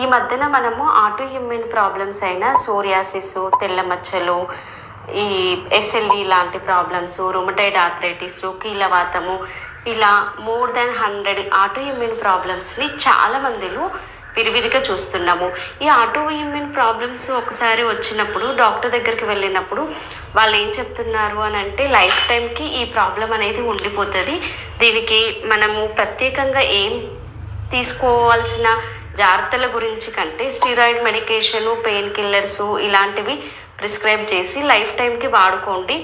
ఈ మధ్యన మనము ఆటో హ్యూమిన్ ప్రాబ్లమ్స్ అయిన సోరియాసిస్ తెల్ల మచ్చలు ఈ ఎస్ఎల్ఈ లాంటి ప్రాబ్లమ్స్ రొమటైడ్ ఆథరైటిస్ కీలవాతము ఇలా more than hundred auto immune ప్రాబ్లమ్స్ని చాలా మందిలో విరివిరిగా చూస్తున్నాము. ఈ ఆటో ఇమ్యూన్ ప్రాబ్లమ్స్ ఒకసారి వచ్చినప్పుడు డాక్టర్ దగ్గరికి వెళ్ళినప్పుడు వాళ్ళు ఏం చెప్తున్నారు అని అంటే లైఫ్ టైంకి ఈ ప్రాబ్లం అనేది ఉండిపోతుంది. దీనికి మనము ప్రత్యేకంగా ఏం తీసుకోవాల్సిన జాగ్రత్తల గురించి కంటే స్టీరాయిడ్ మెడికేషను పెయిన్ కిల్లర్స్ ఇలాంటివి ప్రిస్క్రైబ్ చేసి లైఫ్ టైంకి వాడుకోండి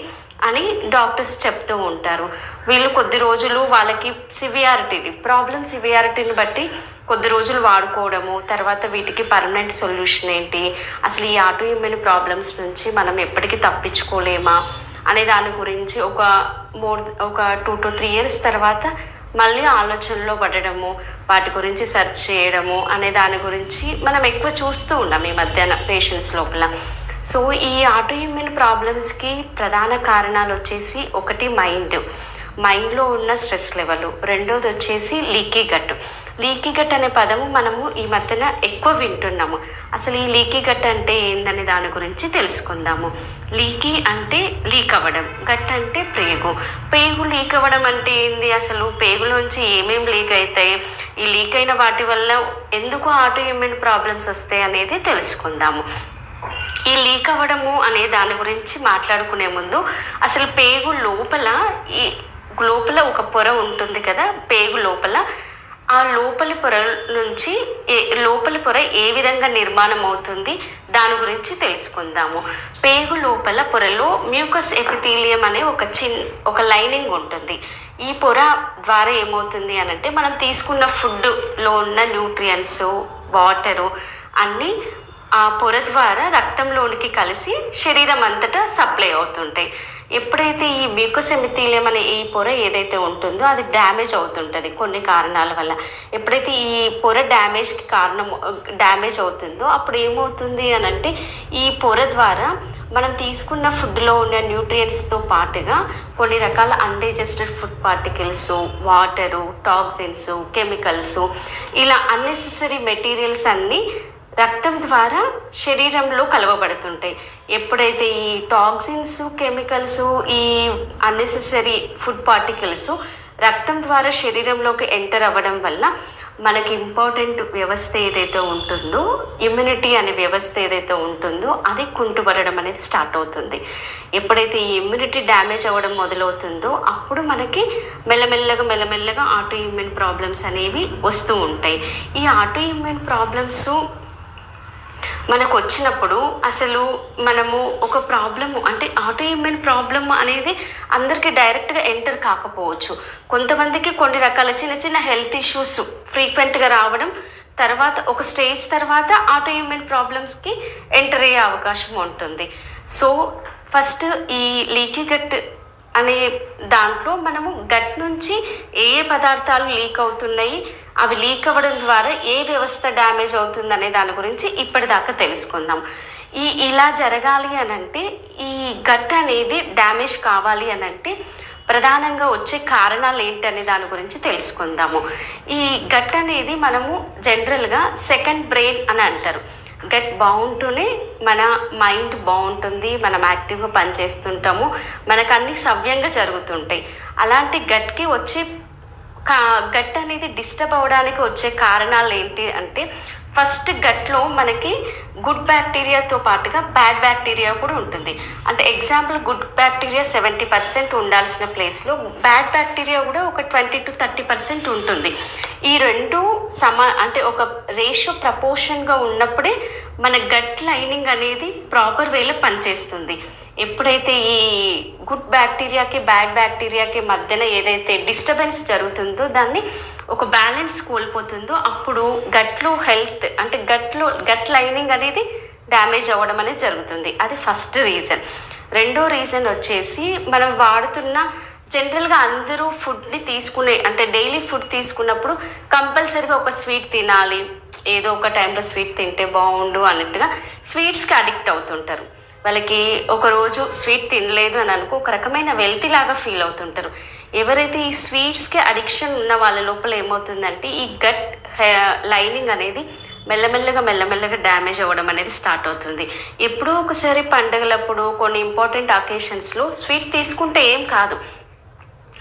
అని డాక్టర్స్ చెప్తూ ఉంటారు. వీళ్ళు కొద్ది రోజులు వాళ్ళకి సివియారిటీని ప్రాబ్లం సివియారిటీని బట్టి కొద్ది రోజులు వాడుకోవడము తర్వాత వీటికి పర్మనెంట్ సొల్యూషన్ ఏంటి అసలు ఈ ఆటో ఇమ్యూన్ ప్రాబ్లమ్స్ నుంచి మనం ఎప్పటికీ తప్పించుకోలేమా అనే దాని గురించి ఒక మోర్ ఒక టూ టు త్రీ ఇయర్స్ తర్వాత మళ్ళీ ఆలోచనలో పడడము వాటి గురించి సెర్చ్ చేయడము అనే దాని గురించి మనం ఎక్కువ చూస్తూ ఉన్నాం ఈ మధ్యాహ్న పేషెంట్స్ లోపల. సో ఈ ఆటో ప్రాబ్లమ్స్కి ప్రధాన కారణాలు వచ్చేసి ఒకటి మైండ్ మైండ్లో ఉన్న స్ట్రెస్ లెవెల్. రెండోది వచ్చేసి లీకీ గట్. లీకీ గట్ అనే పదము మనము ఈ మధ్యన ఎక్కువ వింటున్నాము. అసలు ఈ లీకీ గట్ అంటే ఏందనే దాని గురించి తెలుసుకుందాము. లీకీ అంటే లీక్ అవ్వడం గట్ అంటే పేగు పేగు లీక్ అవ్వడం అంటే ఏంది? అసలు పేగులోంచి ఏమేమి లీక్ అవుతాయి ఈ లీక్ అయిన వాటి వల్ల ఎందుకు ఆటో ఇమ్యూన్ ప్రాబ్లమ్స్ వస్తాయి అనేది తెలుసుకుందాము. ఈ లీక్ అవ్వడము అనే దాని గురించి మాట్లాడుకునే ముందు అసలు పేగు లోపల ఈ లోపల ఒక పొర ఉంటుంది కదా పేగు లోపల. ఆ లోపలి పొర నుంచి ఏ లోపలి పొర ఏ విధంగా నిర్మాణం అవుతుంది దాని గురించి తెలుసుకుందాము. పేగు లోపల పొరలో మ్యూకస్ ఎపిథీలియం అనే ఒక చిన్ ఒక లైనింగ్ ఉంటుంది. ఈ పొర ద్వారా ఏమవుతుంది అనంటే మనం తీసుకున్న ఫుడ్లో ఉన్న న్యూట్రియన్స్ వాటరు అన్నీ ఆ పొర ద్వారా రక్తంలోనికి కలిసి శరీరం అంతటా సప్లై అవుతుంటాయి. ఎప్పుడైతే ఈ మ్యూకోసెమిథీలియం అనే ఈ పొర ఏదైతే ఉంటుందో అది డ్యామేజ్ అవుతుంటుంది కొన్ని కారణాల వల్ల. ఎప్పుడైతే ఈ పొర డ్యామేజ్కి కారణం డ్యామేజ్ అవుతుందో అప్పుడు ఏమవుతుంది అని అంటే ఈ పొర ద్వారా మనం తీసుకున్న ఫుడ్లో ఉన్న న్యూట్రియంట్స్తో పాటుగా కొన్ని రకాల undigested food particles water toxins chemicals ఇలా అన్నెసెసరీ మెటీరియల్స్ అన్నీ రక్తం ద్వారా శరీరంలో కలవబడుతుంటాయి. ఎప్పుడైతే ఈ టాక్సిన్స్ కెమికల్స్ ఈ అన్నెసెసరీ ఫుడ్ పార్టికల్స్ రక్తం ద్వారా శరీరంలోకి ఎంటర్ అవ్వడం వల్ల మనకి ఇంపార్టెంట్ వ్యవస్థ ఏదైతే ఉంటుందో ఇమ్యూనిటీ అనే వ్యవస్థ ఏదైతే ఉంటుందో అది కుంటుపడడం అనేది స్టార్ట్ అవుతుంది. ఎప్పుడైతే ఈ ఇమ్యూనిటీ డ్యామేజ్ అవ్వడం మొదలవుతుందో అప్పుడు మనకి మెల్లమెల్లగా మెల్లమెల్లగా ఆటో ఇమ్యూన్ ప్రాబ్లమ్స్ అనేవి వస్తూ ఉంటాయి. ఈ ఆటో ఇమ్యూన్ ప్రాబ్లమ్స్ మనకు వచ్చినప్పుడు అసలు మనము ఒక ప్రాబ్లము అంటే ఆటో ఇమ్యూన్ ప్రాబ్లమ్ అనేది అందరికీ డైరెక్ట్గా ఎంటర్ కాకపోవచ్చు. కొంతమందికి కొన్ని రకాల చిన్న చిన్న హెల్త్ ఇష్యూస్ ఫ్రీక్వెంట్గా రావడం తర్వాత ఒక స్టేజ్ తర్వాత ఆటో ఇమ్యూన్ ప్రాబ్లమ్స్కి ఎంటర్ అయ్యే అవకాశం ఉంటుంది. సో ఫస్ట్ ఈ లీకీ గట్ అనే దాంట్లో మనము గట్ నుంచి ఏ ఏ పదార్థాలు లీక్ అవుతున్నాయి అవి లీక్ అవ్వడం ద్వారా ఏ వ్యవస్థ డ్యామేజ్ అవుతుందనే దాని గురించి ఇప్పటిదాకా తెలుసుకుందాం. ఈ ఇలా జరగాలి అని అంటే ఈ గట్ అనేది డ్యామేజ్ కావాలి అని అంటే ప్రధానంగా వచ్చే కారణాలు ఏంటనే దాని గురించి తెలుసుకుందాము. ఈ గట్ అనేది మనము జనరల్గా సెకండ్ బ్రెయిన్ అని అంటారు. గట్ బాగుంటూనే మన మైండ్ బాగుంటుంది మనం యాక్టివ్గా పనిచేస్తుంటాము మనకు అన్ని సవ్యంగా జరుగుతుంటాయి. అలాంటి గట్కి వచ్చే కా గట్ అనేది డిస్టర్బ్ అవ్వడానికి వచ్చే కారణాలు ఏంటి అంటే ఫస్ట్ గట్లో మనకి గుడ్ బ్యాక్టీరియాతో పాటుగా బ్యాడ్ బ్యాక్టీరియా కూడా ఉంటుంది. అంటే example good bacteria seventy percent ఉండాల్సిన ప్లేస్లో బ్యాడ్ బ్యాక్టీరియా కూడా ఒక ట్వంటీ టు థర్టీ పర్సెంట్ ఉంటుంది. ఈ రెండు సమా అంటే ఒక రేషియో ప్రపోర్షన్గా ఉన్నప్పుడే మన గట్ లైనింగ్ అనేది ప్రాపర్ వేలో పనిచేస్తుంది. ఎప్పుడైతే ఈ గుడ్ బ్యాక్టీరియాకి బ్యాడ్ బ్యాక్టీరియాకి మధ్యన ఏదైతే డిస్టర్బెన్స్ జరుగుతుందో దాన్ని ఒక బ్యాలెన్స్ కోల్పోతుందో అప్పుడు గట్లో హెల్త్ అంటే గట్లో గట్ లైనింగ్ అనేది డ్యామేజ్ అవ్వడం అనేది జరుగుతుంది. అది ఫస్ట్ రీజన్. రెండో రీజన్ వచ్చేసి మనం వాడుతున్న జనరల్గా అందరూ ఫుడ్ని తీసుకునే అంటే డైలీ ఫుడ్ తీసుకున్నప్పుడు కంపల్సరీగా ఒక స్వీట్ తినాలి. ఏదో ఒక టైంలో స్వీట్ తింటే బాగుండు అన్నట్టుగా స్వీట్స్కి అడిక్ట్ అవుతుంటారు. వాళ్ళకి ఒకరోజు స్వీట్ తినలేదు అని అనుకో ఒక రకమైన వెల్తీ లాగా ఫీల్ అవుతుంటారు. ఎవరైతే ఈ స్వీట్స్కి అడిక్షన్ ఉన్న వాళ్ళ లోపల ఏమవుతుందంటే ఈ గట్ లైనింగ్ అనేది మెల్లమెల్లగా మెల్లమెల్లగా డ్యామేజ్ అవ్వడం అనేది స్టార్ట్ అవుతుంది. ఎప్పుడో ఒకసారి పండగలప్పుడు కొన్ని ఇంపార్టెంట్ అకేషన్స్లో స్వీట్స్ తీసుకుంటే ఏం కాదు.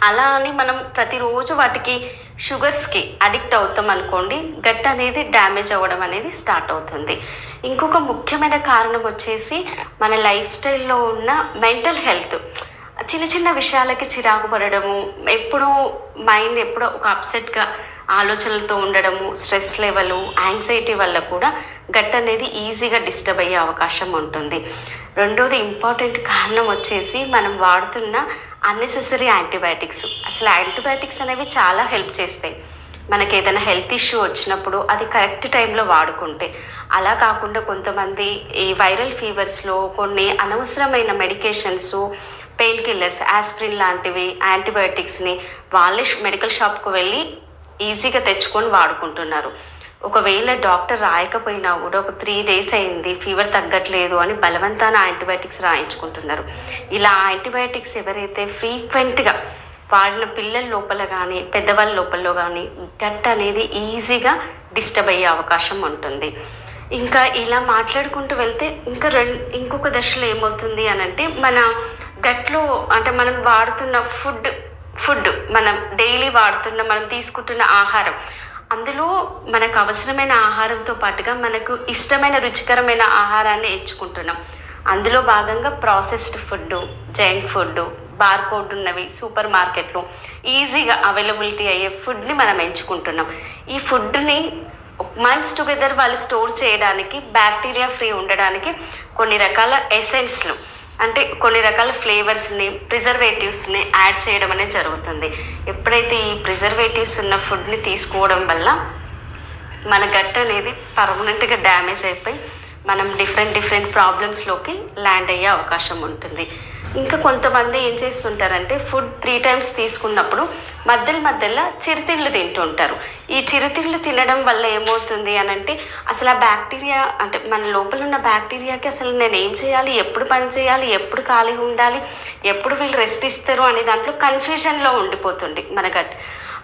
అలా అని మనం ప్రతిరోజు వాటికి షుగర్స్కి అడిక్ట్ అవుతాం అనుకోండి గట్ అనేది డ్యామేజ్ అవ్వడం అనేది స్టార్ట్ అవుతుంది. ఇంకొక ముఖ్యమైన కారణం వచ్చేసి మన లైఫ్ స్టైల్లో ఉన్న మెంటల్ హెల్త్. చిన్న చిన్న విషయాలకి చిరాకు పడడము ఎప్పుడూ మైండ్ ఎప్పుడో ఒక అప్సెట్గా ఆలోచనలతో ఉండడము స్ట్రెస్ లెవెల్ యాంగ్జైటీ వల్ల కూడా గట్ అనేది ఈజీగా డిస్టర్బ్ అయ్యే అవకాశం ఉంటుంది. రెండోది ఇంపార్టెంట్ కారణం వచ్చేసి మనం వాడుతున్న అన్నెసెసరీ యాంటీబయాటిక్స్ అసలు యాంటీబయాటిక్స్ అనేవి చాలా హెల్ప్ చేస్తాయి. మనకి ఏదైనా హెల్త్ ఇష్యూ వచ్చినప్పుడు అది కరెక్ట్ టైంలో వాడుకుంటే. అలా కాకుండా కొంతమంది ఈ వైరల్ ఫీవర్స్లో కొన్ని అనవసరమైన మెడికేషన్స్ పెయిన్ కిల్లర్స్ ఆస్ప్రిన్ లాంటివి యాంటీబయాటిక్స్ని వాళ్ళే మెడికల్ షాప్కు వెళ్ళి ఈజీగా తెచ్చుకొని వాడుకుంటున్నారు. ఒకవేళ డాక్టర్ రాయకపోయినా కూడా ఒక త్రీ డేస్ అయింది ఫీవర్ తగ్గట్లేదు అని బలవంతాన యాంటీబయాటిక్స్ రాయించుకుంటున్నారు. ఇలా యాంటీబయాటిక్స్ ఎవరైతే ఫ్రీక్వెంట్గా వాడిన పిల్లల లోపల కానీ పెద్దవాళ్ళ లోపల కానీ గట్ అనేది ఈజీగా డిస్టర్బ్ అయ్యే అవకాశం ఉంటుంది. ఇంకా ఇలా మాట్లాడుకుంటూ వెళ్తే ఇంకా రెండు ఇంకొక దశలో ఏమవుతుంది అని అంటే మన గట్లో అంటే మనం వాడుతున్న ఫుడ్ ఫుడ్ మనం డైలీ వాడుతున్న మనం తీసుకుంటున్న ఆహారం అందులో మనకు అవసరమైన ఆహారంతో పాటుగా మనకు ఇష్టమైన రుచికరమైన ఆహారాన్ని ఎంచుకుంటున్నాం. అందులో భాగంగా processed food junk food barcode ఉన్నవి సూపర్ మార్కెట్లో ఈజీగా అవైలబిలిటీ అయ్యే ఫుడ్ని మనం ఎంచుకుంటున్నాం. ఈ ఫుడ్ని మంత్స్ టుగెదర్ వాళ్ళు స్టోర్ చేయడానికి బ్యాక్టీరియా ఫ్రీ ఉండడానికి కొన్ని రకాల ఎసెన్స్లు అంటే కొన్ని రకాల ఫ్లేవర్స్ని ప్రిజర్వేటివ్స్ని యాడ్ చేయడం అనేది జరుగుతుంది. ఎప్పుడైతే ఈ ప్రిజర్వేటివ్స్ ఉన్న ఫుడ్ని తీసుకోవడం వల్ల మన గట్ అనేది పర్మనెంట్గా డ్యామేజ్ అయిపోయి మనం డిఫరెంట్ డిఫరెంట్ ప్రాబ్లమ్స్లోకి ల్యాండ్ అయ్యే అవకాశం ఉంటుంది. ఇంకా కొంతమంది ఏం చేస్తుంటారంటే ఫుడ్ త్రీ టైమ్స్ తీసుకున్నప్పుడు మధ్యలో మధ్యలో చిరుతిళ్ళు తింటుంటారు. ఈ చిరుతిళ్ళు తినడం వల్ల ఏమవుతుంది అని అంటే అసలు ఆ బ్యాక్టీరియా అంటే మన లోపల ఉన్న బ్యాక్టీరియాకి అసలు నేను ఏం చేయాలి? ఎప్పుడు పని చేయాలి? ఎప్పుడు ఖాళీగా ఉండాలి? ఎప్పుడు వీళ్ళు రెస్ట్ ఇస్తారు? అనే దాంట్లో కన్ఫ్యూజన్లో ఉండిపోతుంది మన గట్.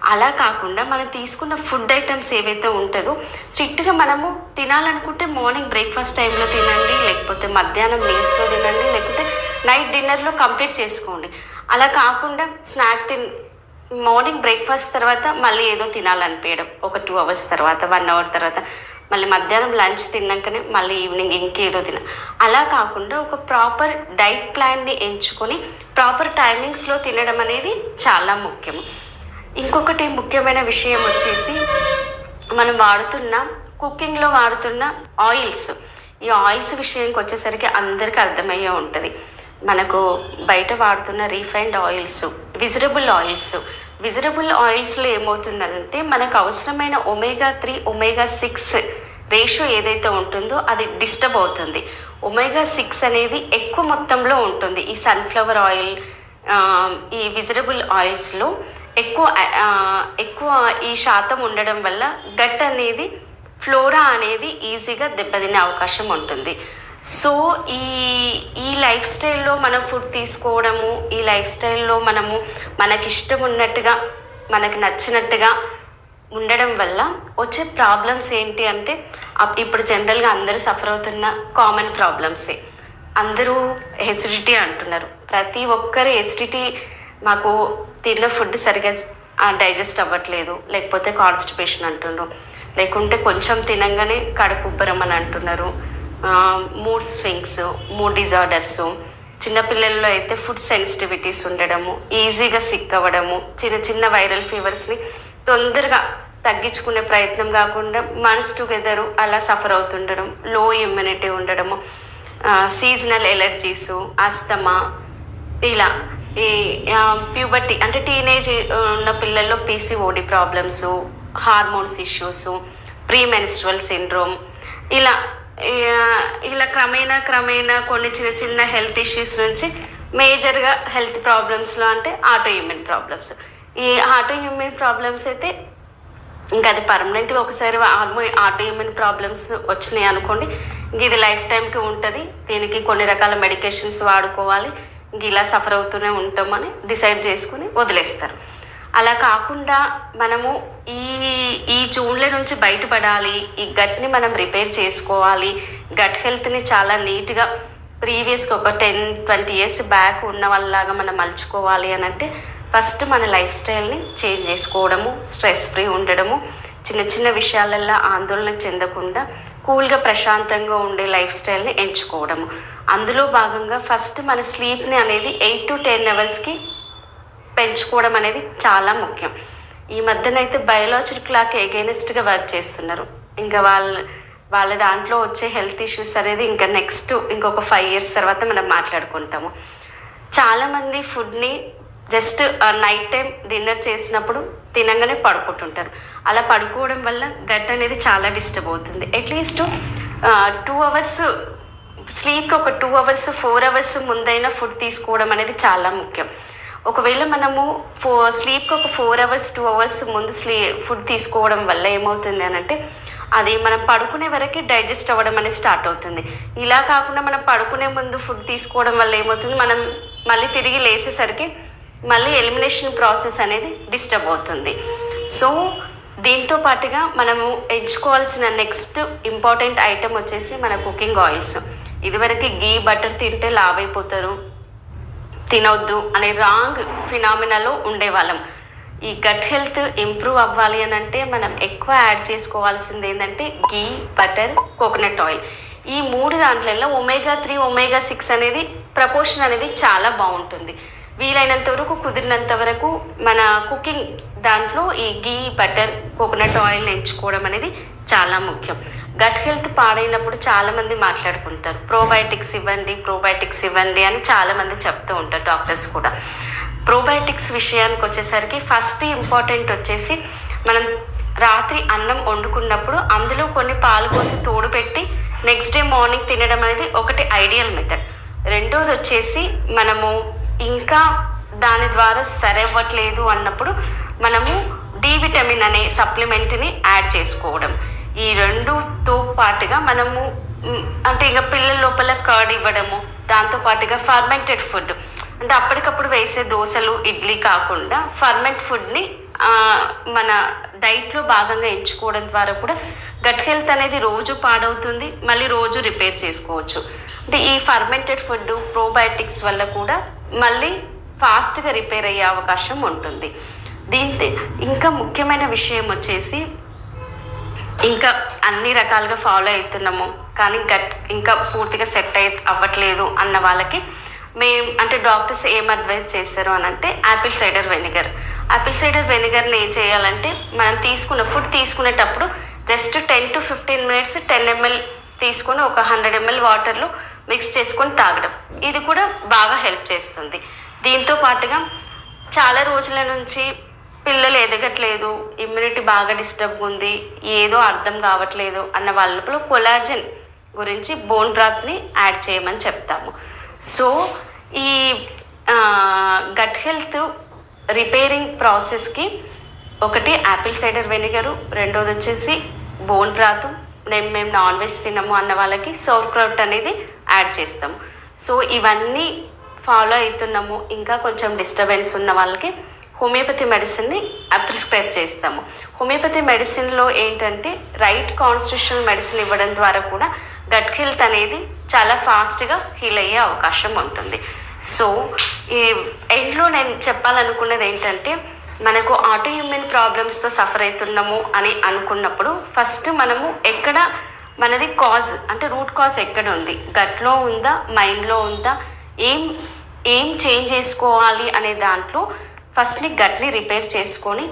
అలా కాకుండా మనం తీసుకున్న ఫుడ్ ఐటమ్స్ ఏవైతే ఉంటుందో స్ట్రిక్ట్గా మనము తినాలనుకుంటే మార్నింగ్ బ్రేక్ఫాస్ట్ టైంలో తినండి లేకపోతే మధ్యాహ్నం మీల్స్లో తినండి లేకపోతే నైట్ డిన్నర్లో కంప్లీట్ చేసుకోండి. అలా కాకుండా స్నాక్ తిన్ మార్నింగ్ బ్రేక్ఫాస్ట్ తర్వాత మళ్ళీ ఏదో తినాలనిపించడం ఒక టూ అవర్స్ తర్వాత వన్ అవర్ తర్వాత. మళ్ళీ మధ్యాహ్నం లంచ్ తిన్నాకనే మళ్ళీ ఈవినింగ్ ఇంకేదో తిన అలా కాకుండా ఒక ప్రాపర్ డైట్ ప్లాన్ని ఎంచుకొని ప్రాపర్ టైమింగ్స్లో తినడం అనేది చాలా ముఖ్యం. ఇంకొకటి ముఖ్యమైన విషయం వచ్చేసి మనం వాడుతున్న కుకింగ్లో వాడుతున్న ఆయిల్స్. ఈ ఆయిల్స్ విషయానికి వచ్చేసరికి అందరికీ అర్థమయ్యే ఉంటుంది. మనకు బయట వాడుతున్న refined oils vegetable oils. Vegetable ఆయిల్స్లో ఏమవుతుందంటే మనకు అవసరమైన omega three omega six ratio ఏదైతే ఉంటుందో అది డిస్టర్బ్ అవుతుంది. ఒమేగా సిక్స్ అనేది ఎక్కువ మొత్తంలో ఉంటుంది. ఈ సన్ఫ్లవర్ ఆయిల్ ఈ విజిటబుల్ ఆయిల్స్లో ఎక్కువ ఎక్కువ ఈ శాతం ఉండడం వల్ల గట్ అనేది ఫ్లోరా అనేది ఈజీగా దెబ్బతినే అవకాశం ఉంటుంది. సో ఈ ఈ లైఫ్ స్టైల్లో మనం ఫుడ్ తీసుకోవడము ఈ లైఫ్ స్టైల్లో మనము మనకి ఇష్టం ఉన్నట్టుగా మనకు నచ్చినట్టుగా ఉండడం వల్ల వచ్చే ప్రాబ్లమ్స్ ఏంటి అంటే ఇప్పుడు జనరల్గా అందరూ సఫర్ అవుతున్న కామన్ ప్రాబ్లమ్సే. అందరూ ఎసిడిటీ అంటున్నారు. ప్రతి ఒక్కరు ఎసిడిటీ మాకు తిన్న ఫుడ్ సరిగా డైజెస్ట్ అవ్వట్లేదు. లేకపోతే కాన్స్టిపేషన్ అంటున్నారు. లేకుంటే కొంచెం తినంగానే కడుపు ఉబ్బరం అని అంటున్నారు. మూడ్ స్వింగ్స్ మూడ్ డిజార్డర్స్ చిన్నపిల్లల్లో అయితే ఫుడ్ సెన్సిటివిటీస్ ఉండడము ఈజీగా సిక్ అవ్వడము చిన్న చిన్న వైరల్ ఫీవర్స్ని తొందరగా తగ్గించుకునే ప్రయత్నం కాకుండా మనస్ టుగెదరు అలా సఫర్ అవుతుండడం లో ఇమ్యూనిటీ ఉండడము సీజనల్ ఎలర్జీసు అస్తమా ఇలా ఈ ప్యూబర్టీ అంటే టీనేజ్ ఉన్న పిల్లల్లో PCOD problems hormones issues pre menstrual syndrome ఇలా ఇలా క్రమేణా క్రమేణా కొన్ని చిన్న చిన్న హెల్త్ ఇష్యూస్ నుంచి మేజర్గా హెల్త్ ప్రాబ్లమ్స్లో అంటే ఆటో ఇమ్యూన్ ప్రాబ్లమ్స్. ఈ ఆటో ఇమ్యూన్ ప్రాబ్లమ్స్ అయితే ఇంకా అది పర్మనెంట్గా ఒకసారి ఆల్మో ఆటో ఇమ్యూన్ ప్రాబ్లమ్స్ వచ్చినాయి అనుకోండి ఇంక ఇది లైఫ్ టైంకి ఉంటుంది. దీనికి కొన్ని రకాల మెడికేషన్స్ వాడుకోవాలి. ఇంక ఇలా సఫర్ అవుతూనే ఉంటామని డిసైడ్ చేసుకుని వదిలేస్తారు. అలా కాకుండా మనము ఈ ఈ జూన్ల నుంచి బయటపడాలి ఈ గట్ని మనం రిపేర్ చేసుకోవాలి. గట్ హెల్త్ని చాలా నీట్గా ప్రీవియస్గా ఒక టెన్ ట్వంటీ ఇయర్స్ బ్యాక్ ఉన్న వాళ్ళలాగా మనం మలుచుకోవాలి అని అంటే ఫస్ట్ మన లైఫ్ స్టైల్ని చేంజ్ చేసుకోవడము స్ట్రెస్ ఫ్రీ ఉండడము చిన్న చిన్న విషయాలల్లో ఆందోళన చెందకుండా కూల్గా ప్రశాంతంగా ఉండే లైఫ్ స్టైల్ని ఎంచుకోవడము. అందులో భాగంగా ఫస్ట్ మన స్లీప్ని అనేది ఎయిట్ టు టెన్ అవర్స్కి పెంచుకోవడం అనేది చాలా ముఖ్యం. ఈ మధ్యనైతే బయోలాజికల్ క్లాక్ ఎగైనెస్ట్గా వర్క్ చేస్తున్నారు. ఇంకా వాళ్ళ వాళ్ళ దాంట్లో వచ్చే హెల్త్ ఇష్యూస్ అనేది ఇంకా నెక్స్ట్ ఇంకొక ఫైవ్ ఇయర్స్ తర్వాత మనం మాట్లాడుకుంటాము. చాలామంది ఫుడ్ని జస్ట్ నైట్ టైం డిన్నర్ చేసినప్పుడు తినగానే పడుకుంటుంటారు. అలా పడుకోవడం వల్ల గట్ అనేది చాలా డిస్టర్బ్ అవుతుంది. అట్లీస్ట్ టూ అవర్స్ స్లీప్కి ఒక టూ అవర్స్ ఫోర్ అవర్స్ ముందైనా ఫుడ్ తీసుకోవడం అనేది చాలా ముఖ్యం. ఒకవేళ మనము ఫో స్లీప్కి ఒక ఫోర్ అవర్స్ టూ అవర్స్ ముందు స్లీ ఫుడ్ తీసుకోవడం వల్ల ఏమవుతుంది అని అంటే అది మనం పడుకునే వరకు డైజెస్ట్ అవ్వడం అనేది స్టార్ట్ అవుతుంది. ఇలా కాకుండా మనం పడుకునే ముందు ఫుడ్ తీసుకోవడం వల్ల ఏమవుతుంది? మనం మళ్ళీ తిరిగి లేసేసరికి మళ్ళీ ఎలిమినేషన్ ప్రాసెస్ అనేది డిస్టర్బ్ అవుతుంది. సో దీంతో పాటుగా మనము ఎంచుకోవాల్సిన నెక్స్ట్ ఇంపార్టెంట్ ఐటెం వచ్చేసి మన కుకింగ్ ఆయిల్స్. ఇదివరకు గీ బటర్ తింటే లావ్ అయిపోతారు తినొద్దు అనే రాంగ్ ఫినామినాలో ఉండేవాళ్ళం. ఈ గట్ హెల్త్ ఇంప్రూవ్ అవ్వాలి అని అంటే మనం ఎక్కువ యాడ్ చేసుకోవాల్సింది ఏంటంటే గీ బటర్ కోకోనట్ ఆయిల్. ఈ మూడు దాంట్లలో ఒమేగా త్రీ ఒమేగా సిక్స్ అనేది ప్రపోర్షన్ అనేది చాలా బాగుంటుంది. వీలైనంత వరకు కుదిరినంత వరకు మన కుకింగ్ దాంట్లో ఈ గీ బటర్ కోకోనట్ ఆయిల్ ఎంచుకోవడం అనేది చాలా ముఖ్యం. గట్ హెల్త్ పాడైనప్పుడు చాలామంది మాట్లాడుకుంటారు. ప్రోబయాటిక్స్ ఇవ్వండి ప్రోబయోటిక్స్ ఇవ్వండి అని చాలామంది చెప్తూ ఉంటారు డాక్టర్స్ కూడా. ప్రోబయోటిక్స్ విషయానికి వచ్చేసరికి ఫస్ట్ ఇంపార్టెంట్ వచ్చేసి మనం రాత్రి అన్నం వండుకున్నప్పుడు అందులో కొన్ని పాలు పోసి తోడు పెట్టి నెక్స్ట్ డే మార్నింగ్ తినడం అనేది ఒకటి ఐడియల్ మెథడ్. రెండోది వచ్చేసి మనము ఇంకా దాని ద్వారా సరవ్వట్లేదు అన్నప్పుడు మనము డి విటమిన్ అనే సప్లిమెంట్ని యాడ్ చేసుకోవడం. ఈ రెండుతో పాటుగా మనము అంటే ఇంకా పిల్లల లోపల కర్డ్ ఇవ్వడము దాంతో పాటుగా ఫర్మెంటెడ్ ఫుడ్ అంటే అప్పటికప్పుడు వేసే దోశలు ఇడ్లీ కాకుండా ఫర్మెంట్ ఫుడ్ని మన డైట్లో భాగంగా ఎంచుకోవడం ద్వారా కూడా గట్ హెల్త్ అనేది రోజు పాడవుతుంది మళ్ళీ రోజు రిపేర్ చేసుకోవచ్చు. అంటే ఈ ఫర్మెంటెడ్ ఫుడ్ ప్రోబయోటిక్స్ వల్ల కూడా మళ్ళీ ఫాస్ట్గా రిపేర్ అయ్యే అవకాశం ఉంటుంది. దీంతో ఇంకా ముఖ్యమైన విషయం వచ్చేసి ఇంకా అన్ని రకాలుగా ఫాలో అవుతున్నాము. కానీ గట్ ఇంకా పూర్తిగా సెట్ అయి అవ్వట్లేదు అన్న వాళ్ళకి మేము అంటే డాక్టర్స్ ఏం అడ్వైస్ చేస్తారు అని అంటే apple cider vinegar. Apple cider వెనిగర్ని ఏం చేయాలంటే మనం తీసుకున్న ఫుడ్ తీసుకునేటప్పుడు just ten to fifteen minutes ten ML తీసుకొని ఒక హండ్రెడ్ ఎంఎల్ వాటర్లో మిక్స్ చేసుకొని తాగడం. ఇది కూడా బాగా హెల్ప్ చేస్తుంది. దీంతో పాటుగా చాలా రోజుల నుంచి పిల్లలు ఎదగట్లేదు ఇమ్యూనిటీ బాగా డిస్టర్బ్ ఉంది ఏదో అర్థం కావట్లేదు అన్న వాళ్ళలో కొలాజన్ గురించి బోన్ బ్రాత్ని యాడ్ చేయమని చెప్తాము. సో ఈ గట్ హెల్త్ రిపేరింగ్ ప్రాసెస్కి ఒకటి యాపిల్ సైడర్ వెనిగరు రెండోది వచ్చేసి బోన్ బ్రాత్ నేను మేము నాన్ వెజ్ తినము అన్న వాళ్ళకి సోర్ క్రౌట్ అనేది యాడ్ చేస్తాం. సో ఇవన్నీ ఫాలో అవుతున్నాము ఇంకా కొంచెం డిస్టర్బెన్స్ ఉన్న వాళ్ళకి హోమియోపతి మెడిసిన్ని ప్రిస్క్రైబ్ చేస్తాము. హోమియోపతి మెడిసిన్లో ఏంటంటే రైట్ కాన్స్టిట్యూషనల్ మెడిసిన్ ఇవ్వడం ద్వారా కూడా గట్ హెల్త్ అనేది చాలా ఫాస్ట్గా హీల్ అయ్యే అవకాశం ఉంటుంది. సో ఈ ఎండ్లో నేను చెప్పాలనుకున్నది ఏంటంటే మనకు ఆటో ఇమ్యూన్ ప్రాబ్లమ్స్తో సఫర్ అవుతున్నాము అని అనుకున్నప్పుడు ఫస్ట్ మనము ఎక్కడ మనది కాజ్ అంటే రూట్ కాజ్ ఎక్కడ ఉంది? గట్లో ఉందా? మైండ్లో ఉందా? ఏం ఏం చేంజ్ చేసుకోవాలి అనే దాంట్లో ఫస్ట్ని గట్ని రిపేర్ చేసుకొని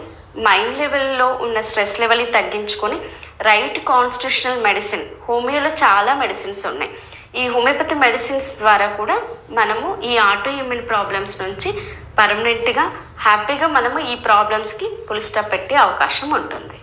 మైండ్ లెవెల్లో ఉన్న స్ట్రెస్ లెవెల్ని తగ్గించుకొని రైట్ కాన్స్టిట్యూషనల్ మెడిసిన్ హోమియోలో చాలా మెడిసిన్స్ ఉన్నాయి. ఈ హోమియోపతి మెడిసిన్స్ ద్వారా కూడా మనము ఈ ఆటో ఇమ్యూన్ ప్రాబ్లమ్స్ నుంచి పర్మనెంట్గా హ్యాపీగా మనము ఈ ప్రాబ్లమ్స్కి పుల్ పెట్టే అవకాశం ఉంటుంది.